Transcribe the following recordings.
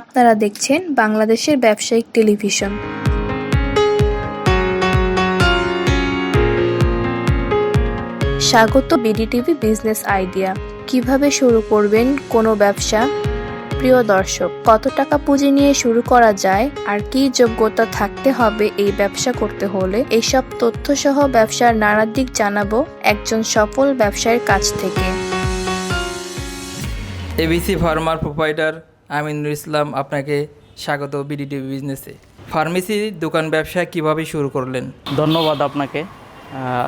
আপনারা দেখছেন বাংলাদেশের ব্যবসায়িক টেলিভিশন। স্বাগত বিডিটিভি বিজনেস আইডিয়া। কীভাবে শুরু করবেন কোনো ব্যবসা? প্রিয় দর্শক, কত টাকা পুঁজি নিয়ে শুরু করা যায় আর কি যোগ্যতা থাকতে হবে এই ব্যবসা করতে হলে? এইসব তথ্য সহ ব্যবসার নানা দিক জানাব একজন সফল ব্যবসায়ীর কাছ থেকে। এবিসি ফার্মার প্রোপাইটার আমিনুর ইসলাম আপনাকে স্বাগত বিডিটি বিজনেসে ফার্মেসি দোকান ব্যবসা কীভাবে শুরু করলেন? ধন্যবাদ আপনাকে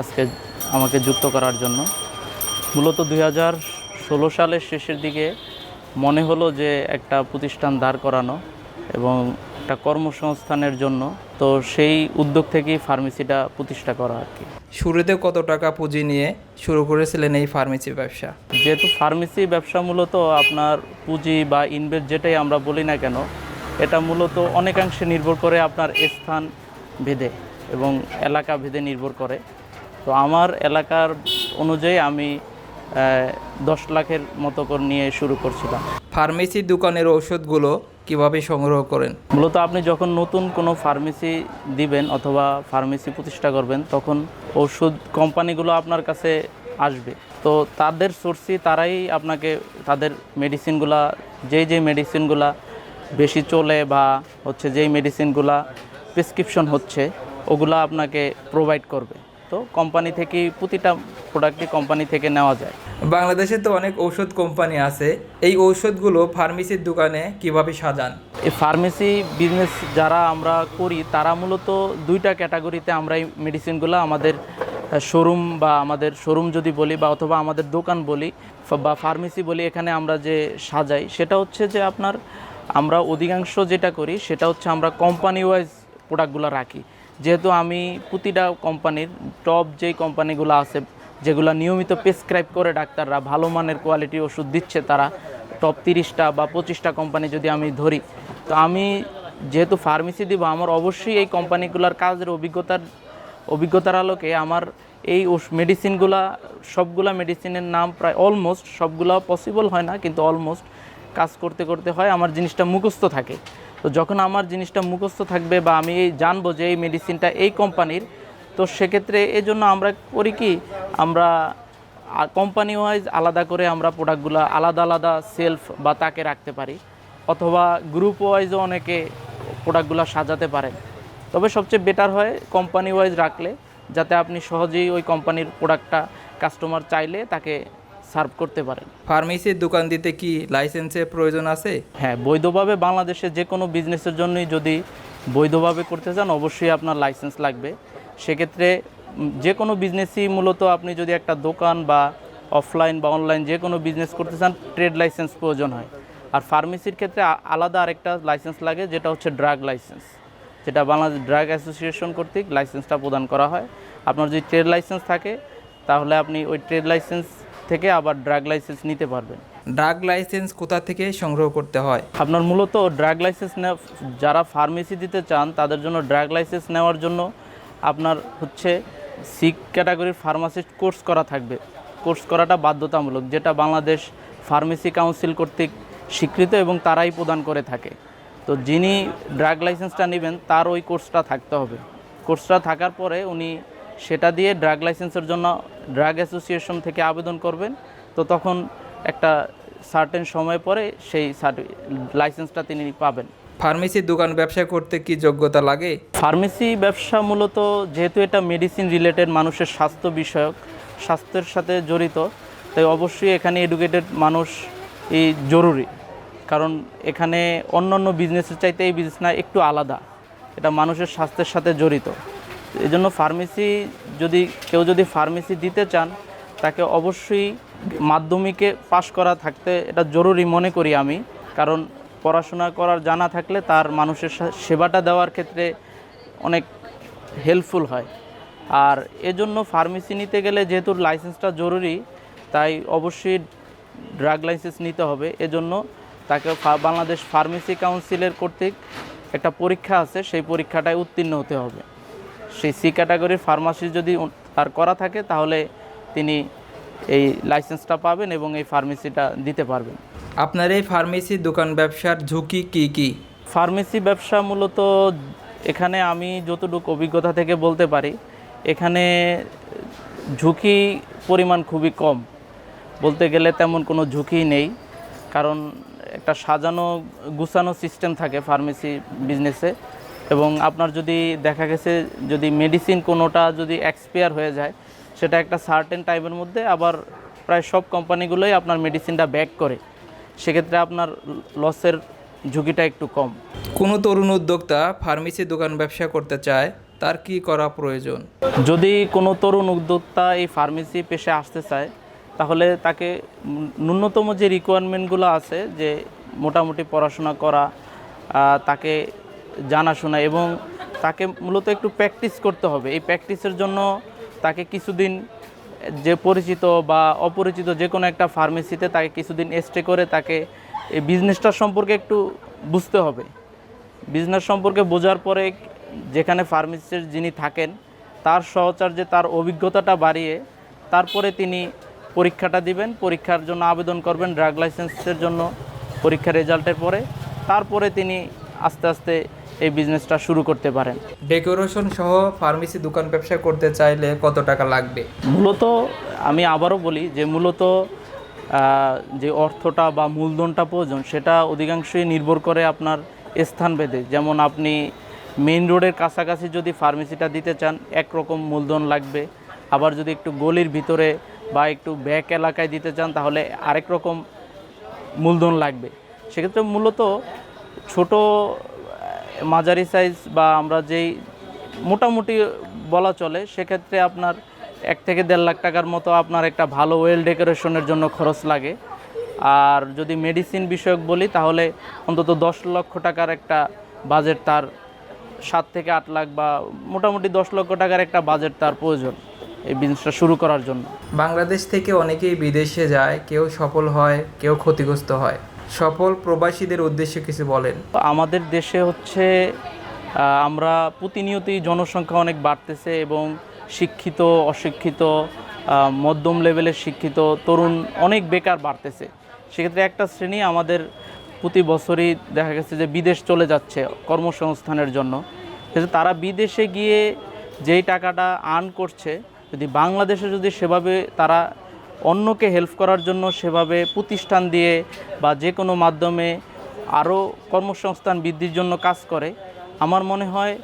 আজকে আমাকে যুক্ত করার জন্য। মূলত দুই হাজার ষোলো সালের শেষের দিকে মনে হলো যে একটা প্রতিষ্ঠান দাঁড় করানো এবং একটা কর্মসংস্থানের জন্য তো সেই উদ্যোগ থেকেই ফার্মেসিটা প্রতিষ্ঠা করা আর কি। শুরুতে কত টাকা পুঁজি নিয়ে শুরু করেছিলেন এই ফার্মেসি ব্যবসা? যেহেতু ফার্মেসি ব্যবসা মূলত আপনার পুঁজি বা ইনভেস্ট যেটাই আমরা বলি না কেন এটা মূলত অনেকাংশে নির্ভর করে আপনার স্থান ভেদে এবং এলাকা ভেদে নির্ভর করে। তো আমার এলাকার অনুযায়ী আমি দশ লাখের মতো করে নিয়ে শুরু করছিলাম। ফার্মেসি দোকানের ঔষধগুলো কীভাবে সংগ্রহ করেন? মূলত আপনি যখন নতুন কোনো ফার্মেসি দিবেন অথবা ফার্মেসি প্রতিষ্ঠা করবেন, তখন ওষুধ কোম্পানিগুলো আপনার কাছে আসবে। তো তাদের সোর্সই তারাই আপনাকে তাদের মেডিসিনগুলা যেই যেই মেডিসিনগুলা বেশি চলে বা হচ্ছে যেই মেডিসিনগুলা প্রেসক্রিপশন হচ্ছে, ওগুলা আপনাকে প্রোভাইড করবে। তো কোম্পানি থেকেই প্রতিটা প্রোডাক্টই কোম্পানি থেকে নেওয়া যায়। বাংলাদেশে তো অনেক ঔষধ কোম্পানি আছে। এই ঔষধগুলো ফার্মেসির দোকানে কীভাবে সাজান? এই ফার্মেসি বিজনেস যারা আমরা করি তারা মূলত দুইটা ক্যাটাগরিতে আমরা এই মেডিসিনগুলো আমাদের শোরুম বা আমাদের শোরুম যদি বলি বা অথবা আমাদের দোকান বলি বা ফার্মেসি বলি এখানে আমরা যে সাজাই সেটা হচ্ছে যে আপনার আমরা অধিকাংশ যেটা করি সেটা হচ্ছে আমরা কোম্পানি ওয়াইজ প্রোডাক্টগুলো রাখি। যেহেতু আমি প্রতিটা কোম্পানির টপ যেই কোম্পানিগুলো আছে, যেগুলো নিয়মিত প্রেসক্রাইব করে ডাক্তাররা, ভালো মানের কোয়ালিটি ওষুধ দিচ্ছে তারা টপ তিরিশটা বা পঁচিশটা কোম্পানি যদি আমি ধরি, তো আমি যেহেতু ফার্মেসি দিব, আমার অবশ্যই এই কোম্পানিগুলোর কাজের অভিজ্ঞতার অভিজ্ঞতার আলোকে আমার এই মেডিসিনগুলা সবগুলা মেডিসিনের নাম প্রায় অলমোস্ট সবগুলা পসিবল হয় না, কিন্তু অলমোস্ট কাজ করতে করতে হয়, আমার জিনিসটা মুখস্থ থাকে। তো যখন আমার জিনিসটা মুখস্থ থাকবে বা আমি জানব যে এই মেডিসিনটা এই কোম্পানির তো সেক্ষেত্রে এই জন্য আমরা করি কি, আমরা কোম্পানি ওয়াইজ আলাদা করে আমরা প্রোডাক্টগুলো আলাদা আলাদা সেলফ বা তাকে রাখতে পারি। অথবা গ্রুপ ওয়াইজও অনেকে প্রোডাক্টগুলো সাজাতে পারেন। তবে সবচেয়ে বেটার হয় কোম্পানি ওয়াইজ রাখলে, যাতে আপনি সহজেই ওই কোম্পানির প্রোডাক্টটা কাস্টমার চাইলে তাকে সার্ভ করতে পারেন। ফার্মেসির দোকান দিতে কি লাইসেন্সের প্রয়োজন আছে? হ্যাঁ বৈধভাবে বাংলাদেশে যে কোনো বিজনেসের জন্যই যদি বৈধভাবে করতে চান অবশ্যই আপনার লাইসেন্স লাগবে। সেক্ষেত্রে যে কোনো বিজনেসই মূলত আপনি যদি একটা দোকান বা অফলাইন বা অনলাইন যে কোনো বিজনেস করতে চান ট্রেড লাইসেন্স প্রয়োজন হয়। আর ফার্মেসির ক্ষেত্রে আলাদা আরেকটা লাইসেন্স লাগে যেটা হচ্ছে ড্রাগ লাইসেন্স। যেটা বাংলাদেশ ড্রাগ অ্যাসোসিয়েশন কর্তৃক লাইসেন্সটা প্রদান করা হয়। আপনার যদি ট্রেড লাইসেন্স থাকে তাহলে আপনি ওই ট্রেড লাইসেন্স থেকে আবার ড্রাগ লাইসেন্স নিতে পারবেন। ড্রাগ লাইসেন্স কোথা থেকে সংগ্রহ করতে হয়? আপনার মূলত ড্রাগ লাইসেন্স নেওয়া যারা ফার্মেসি দিতে চান তাদের জন্য ড্রাগ লাইসেন্স নেওয়ার জন্য আপনার হচ্ছে সি ক্যাটাগরির ফার্মাসিস্ট কোর্স করা থাকবে। কোর্স করাটা বাধ্যতামূলক যেটা বাংলাদেশ ফার্মেসি কাউন্সিল কর্তৃক স্বীকৃত এবং তারাই প্রদান করে থাকে। তো যিনি ড্রাগ লাইসেন্সটা নেবেন তার ওই কোর্সটা থাকতে হবে। কোর্সটা থাকার পরে উনি সেটা দিয়ে ড্রাগ লাইসেন্সের জন্য ড্রাগ অ্যাসোসিয়েশন থেকে আবেদন করবেন। তো তখন একটা সার্টেন সময় পরে সেই লাইসেন্সটা তিনি পাবেন। ফার্মেসির দোকান ব্যবসা করতে কি যোগ্যতা লাগে? ফার্মেসি ব্যবসা মূলত যেহেতু এটা মেডিসিন রিলেটেড মানুষের স্বাস্থ্য বিষয়ক স্বাস্থ্যের সাথে জড়িত তাই অবশ্যই এখানে এডুকেটেড মানুষ এই জরুরি। কারণ এখানে অন্য অন্য বিজনেসের চাইতে এই বিজনেসটা একটু আলাদা। এটা মানুষের স্বাস্থ্যের সাথে জড়িত। এই জন্য ফার্মেসি যদি, কেউ যদি ফার্মেসি দিতে চান, তাকে অবশ্যই মাধ্যমিকে পাশ করা থাকতে এটা জরুরি মনে করি আমি। কারণ পড়াশোনা করার জানা থাকলে তার মানুষের সেবাটা দেওয়ার ক্ষেত্রে অনেক হেল্পফুল হয়। আর এজন্য ফার্মেসি নিতে গেলে যেহেতু লাইসেন্সটা জরুরি, তাই অবশ্যই ড্রাগ লাইসেন্স নিতে হবে। এজন্য তাকে বাংলাদেশ ফার্মেসি কাউন্সিলের কর্তৃক একটা পরীক্ষা আছে, সেই পরীক্ষাটায় উত্তীর্ণ হতে হবে। সেই সি ক্যাটাগরির ফার্মাসি যদি তার করা থাকে তাহলে তিনি এই লাইসেন্সটা পাবেন এবং এই ফার্মেসিটা দিতে পারবেন। আপনার এই ফার্মেসি দোকান ব্যবসার ঝুঁকি কি কি? ফার্মেসি ব্যবসা মূলত এখানে আমি যতটুকু অভিজ্ঞতা থেকে বলতে পারি এখানে ঝুঁকি পরিমাণ খুবই কম। বলতে গেলে তেমন কোনো ঝুঁকি নেই কারণ একটা সাজানো গুছানো সিস্টেম থাকে ফার্মেসি বিজনেসে এবং আপনার যদি দেখা গেছে যদি মেডিসিন কোনোটা যদি এক্সপায়ার হয়ে যায় সেটা একটা সার্টেন টাইমের মধ্যে আবার প্রায় সব কোম্পানিগুলোই আপনার মেডিসিনটা ব্যাক করে। সেক্ষেত্রে আপনার লসের ঝুঁকিটা একটু কম। কোনো তরুণ উদ্যোক্তা ফার্মেসি দোকান ব্যবসা করতে চায় তার কি করা প্রয়োজন? যদি কোনো তরুণ উদ্যোক্তা এই ফার্মেসি পেশে আসতে চায় তাহলে তাকে ন্যূনতম যে রিকোয়ারমেন্টগুলো আছে যে মোটামুটি পড়াশোনা করা তাকে জানাশোনা এবং তাকে মূলত একটু প্র্যাকটিস করতে হবে। এই প্র্যাকটিসের জন্য তাকে কিছুদিন যে পরিচিত বা অপরিচিত যে কোনো একটা ফার্মেসিতে তাকে কিছুদিন স্টে করে তাকে এই বিজনেসটার সম্পর্কে একটু বুঝতে হবে। বিজনেস সম্পর্কে বোঝার পরে যেখানে ফার্মেসিস্ট যিনি থাকেন, তার সহচার্যে তার অভিজ্ঞতাটা বাড়িয়ে তারপরে তিনি পরীক্ষাটা দিবেন, পরীক্ষার জন্য আবেদন করবেন ড্রাগ লাইসেন্সের জন্য পরীক্ষার রেজাল্টের পরে। তারপরে তিনি আস্তে আস্তে এই বিজনেসটা শুরু করতে পারেন। ডেকোরেশন সহ ফার্মেসি দোকান ব্যবসা করতে চাইলে কত টাকা লাগবে? মূলত আমি আবারও বলি যে মূলত যে অর্থটা বা মূলধনটা প্রয়োজন সেটা অধিকাংশই নির্ভর করে আপনার স্থান ভেদে। যেমন আপনি মেইন রোডের কাছাকাছি যদি ফার্মেসিটা দিতে চান একরকম মূলধন লাগবে। আবার যদি একটু গলির ভিতরে বা একটু ব্যাক এলাকায় দিতে চান তাহলে আরেক রকম মূলধন লাগবে। সেক্ষেত্রে মূলত ছোট মাঝারি সাইজ বা আমরা যেই মোটামুটি বলা চলে, সেক্ষেত্রে আপনার এক থেকে দেড় লাখ টাকার মতো আপনার একটা ভালো ওয়েল ডেকোরেশনের জন্য খরচ লাগে। আর যদি মেডিসিন বিষয়ক বলি, তাহলে অন্তত দশ লক্ষ টাকার একটা বাজেট তার, সাত থেকে আট লাখ বা মোটামুটি দশ লক্ষ টাকার একটা বাজেট তার প্রয়োজন এই বিজনেসটা শুরু করার জন্য। বাংলাদেশ থেকে অনেকেই বিদেশে যায়, কেউ সফল হয়, কেউ ক্ষতিগ্রস্ত হয়। সফল প্রবাসীদের উদ্দেশ্যে কিছু বলেন। আমাদের দেশে হচ্ছে আমরা প্রতিনিয়তই জনসংখ্যা অনেক বাড়তেছে এবং শিক্ষিত, অশিক্ষিত মধ্যম লেভেলের শিক্ষিত তরুণ অনেক বেকার বাড়তেছে। সেক্ষেত্রে একটা শ্রেণি আমাদের প্রতি বছরই দেখা গেছে যে বিদেশ চলে যাচ্ছে কর্মসংস্থানের জন্য। কিন্তু তারা বিদেশে গিয়ে যেই টাকাটা আর্ন করছে, যদি বাংলাদেশে যদি সেভাবে তারা অন্যকে হেল্প করার জন্য সেভাবে প্রতিষ্ঠান দিয়ে বা যে কোনো মাধ্যমে আরও কর্মসংস্থান বৃদ্ধির জন্য কাজ করে। আমার মনে হয়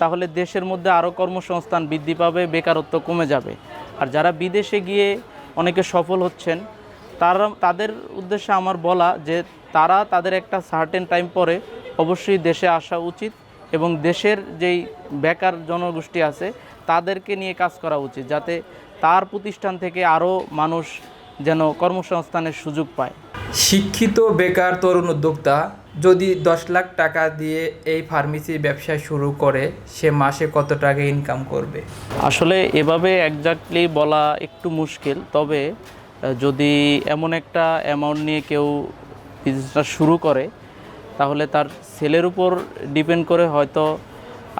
তাহলে দেশের মধ্যে আরও কর্মসংস্থান বৃদ্ধি পাবে, বেকারত্ব কমে যাবে। আর যারা বিদেশে গিয়ে অনেকে সফল হচ্ছেন, তারা, তাদের উদ্দেশ্যে আমার বলা যে তারা তাদের একটা সার্টেন টাইম পরে অবশ্যই দেশে আসা উচিত এবং দেশের যেই বেকার জনগোষ্ঠী আছে, তাদেরকে নিয়ে কাজ করা উচিত যাতে তার প্রতিষ্ঠান থেকে আরও মানুষ যেন কর্মসংস্থানের সুযোগ পায়। শিক্ষিত বেকার তরুণ উদ্যোক্তা যদি দশ লাখ টাকা দিয়ে এই ফার্মেসি ব্যবসা শুরু করে সে মাসে কত টাকা ইনকাম করবে? আসলে এভাবে একজাক্টলি বলা একটু মুশকিল তবে যদি এমন একটা অ্যামাউন্ট নিয়ে কেউ বিজনেসটা শুরু করে তাহলে তার সেলের উপর ডিপেন্ড করে হয়তো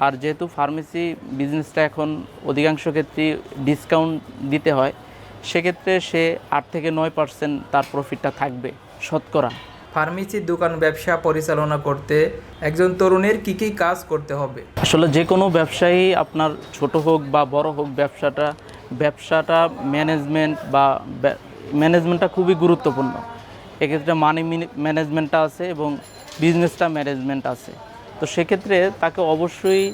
আর যেহেতু ফার্মেসি বিজনেসটা এখন অধিকাংশ ক্ষেত্রেই ডিসকাউন্ট দিতে হয় সেক্ষেত্রে সে আট থেকে নয় পার্সেন্ট তার প্রফিটটা থাকবে শতকরা। ফার্মেসির দোকান ব্যবসা পরিচালনা করতে একজন তরুণের কি কি কাজ করতে হবে? আসলে যে কোনো ব্যবসায়ী আপনার ছোট হোক বা বড় হোক ব্যবসাটা ব্যবসাটা ম্যানেজমেন্ট বা ম্যানেজমেন্টটা খুবই গুরুত্বপূর্ণ। এক্ষেত্রে মানি ম্যানেজমেন্টটা আছে এবং বিজনেসটা ম্যানেজমেন্ট আছে। তো সেক্ষেত্রে তাকে অবশ্যই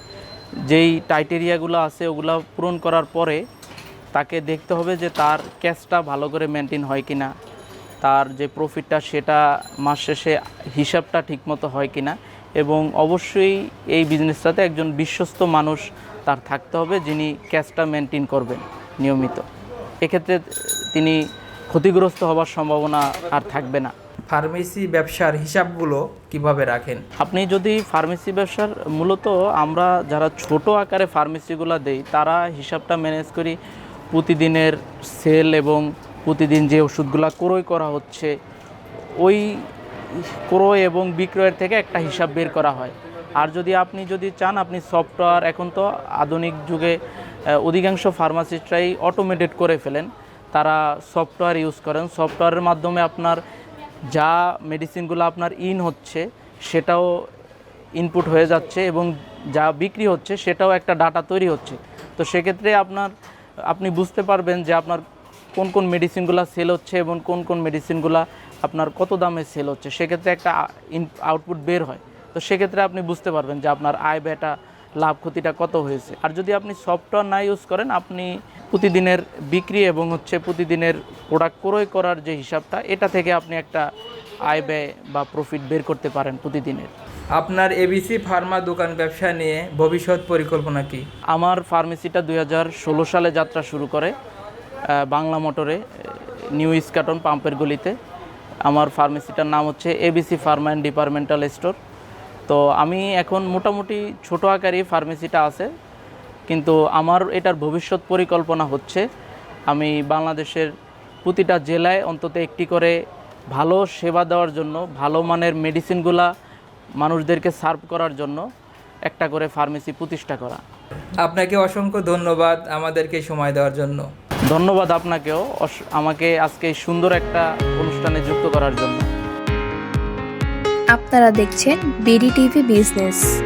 যেই টাইটেরিয়াগুলো আছে, ওগুলো পূরণ করার পরে তাকে দেখতে হবে যে তার ক্যাশটা ভালো করে মেনটেন হয় কি না তার যে প্রফিটটা সেটা মাস শেষে হিসাবটা ঠিকমতো হয় কিনা এবং অবশ্যই এই বিজনেসটাতে একজন বিশ্বস্ত মানুষ তার থাকতে হবে যিনি ক্যাশটা মেনটেন করবেন নিয়মিত। এক্ষেত্রে তিনি ক্ষতিগ্রস্ত হওয়ার সম্ভাবনা আর থাকবে না। ফার্মেসি ব্যবসার হিসাবগুলো কীভাবে রাখেন? আপনি যদি ফার্মেসি ব্যবসার মূলত আমরা যারা ছোট আকারে ফার্মেসিগুলো দেই, তারা হিসাবটা ম্যানেজ করি প্রতিদিনের সেল এবং প্রতিদিন যে ওষুধগুলো ক্রয় করা হচ্ছে, ওই ক্রয় এবং বিক্রয়ের থেকে একটা হিসাব বের করা হয়। আর যদি আপনি যদি চান, আপনি সফটওয়্যার এখন তো আধুনিক যুগে অধিকাংশ ফার্মাসিস্টরাই অটোমেটেড করে ফেলেন। তারা সফটওয়্যার ইউজ করেন। সফটওয়্যারের মাধ্যমে আপনার যা মেডিসিনগুলো আপনার ইন হচ্ছে, সেটাও ইনপুট হয়ে যাচ্ছে এবং যা বিক্রি হচ্ছে, সেটাও একটা ডাটা তৈরি হচ্ছে। তো সেক্ষেত্রে আপনার, আপনি বুঝতে পারবেন যে আপনার কোন কোন মেডিসিনগুলো সেল হচ্ছে এবং কোন কোন মেডিসিনগুলো আপনার কত দামে সেল হচ্ছে। সেক্ষেত্রে একটা ইন আউটপুট বের হয়। তো সেক্ষেত্রে আপনি বুঝতে পারবেন যে আপনার আয় ব্যয়টা, লাভ ক্ষতিটা কত হয়েছে। আর যদি আপনি সফটওয়্যার না ইউজ করেন, আপনি প্রতিদিনের বিক্রি এবং হচ্ছে প্রতিদিনের প্রোডাক্ট ক্রয় করার যে হিসাবটা এটা থেকে আপনি একটা আয় ব্যয় বা প্রফিট বের করতে পারেন প্রতিদিনের। আপনার এবিসি ফার্মা দোকান ব্যবসা নিয়ে ভবিষ্যৎ পরিকল্পনা কি? আমার ফার্মেসিটা দু হাজার ষোলো সালে যাত্রা শুরু করে বাংলা মোটরে নিউ ইস্কাটন পাম্পের গলিতে। আমার ফার্মেসিটার নাম হচ্ছে ABC pharma and departmental store তো আমি এখন মোটামুটি ছোটো আকারই ফার্মেসিটা আছে। কিন্তু আমার এটার ভবিষ্যৎ পরিকল্পনা হচ্ছে আমি বাংলাদেশের প্রতিটা জেলায় অন্তত একটি করে ভালো সেবা দেওয়ার জন্য ভালো মানের মেডিসিনগুলা মানুষদেরকে সার্ভ করার জন্য একটা করে ফার্মেসি প্রতিষ্ঠা করা। আপনাকে অসংখ্য ধন্যবাদ আমাদেরকে সময় দেওয়ার জন্য। ধন্যবাদ আপনাকেও অস- আমাকে আজকে সুন্দর একটা অনুষ্ঠানে যুক্ত করার জন্য। আপনারা দেখছেন বিডি টিভি বিজনেস।